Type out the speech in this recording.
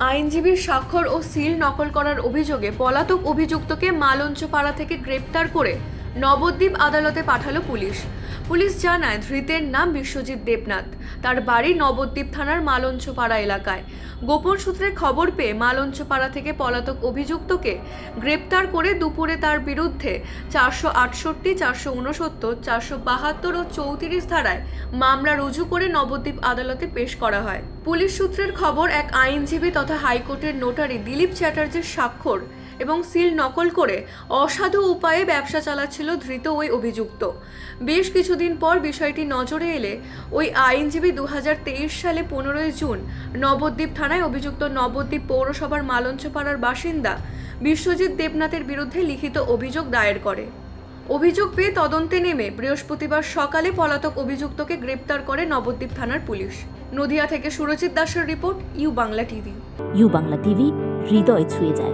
আইনজীবীর স্বাক্ষর ও সিল নকল করার অভিযোগে পলাতক অভিযুক্তকে মালঞ্চপাড়া থেকে গ্রেপ্তার করে নবদ্বীপ আদালতে পাঠালো পুলিশ। পুলিশ জানায় ধৃতের নাম বিশ্বজিৎ দেবনাথ। তার বাড়ি নবদ্বীপ থানার মালঞ্চপাড়া এলাকায়। গোপন সূত্রে খবর পেয়ে মালঞ্চপাড়া থেকে পলাতক অভিযুক্তকে গ্রেপ্তার করে দুপুরে তার বিরুদ্ধে চারশো আটষট্টি, চারশো উনসত্তর চারশো বাহাত্তর ও চৌত্রিশ ধারায় মামলা রুজু করে নবদ্বীপ আদালতে পেশ করা হয়। পুলিশ সূত্রের খবর, এক আইনজীবী তথা হাইকোর্টের নোটারি দিলীপ চ্যাটার্জির স্বাক্ষর এবং সিল নকল করে অসাধু উপায়ে ব্যবসা চালাচ্ছিল ধৃত ওই অভিযুক্ত। বেশ কিছুদিন পর বিষয়টি নজরে এলে ওই আইনজীবী দু সালে পনেরোই জুন নবদ্বীপ থানায় অভিযুক্ত নবদ্বীপ পৌরসভার মালঞ্চপাড়ার বাসিন্দা বিশ্বজিৎ দেবনাথের বিরুদ্ধে লিখিত অভিযোগ দায়ের করে। অভিযোগ পেয়ে তদন্তে নেমে বৃহস্পতিবার সকালে পলাতক অভিযুক্তকে গ্রেপ্তার করে নবদ্বীপ থানার পুলিশ। নদিয়া থেকে সুরজিৎ দাসের report, U Bangla TV. U Bangla TV, হৃদয় ছুঁয়ে যায়।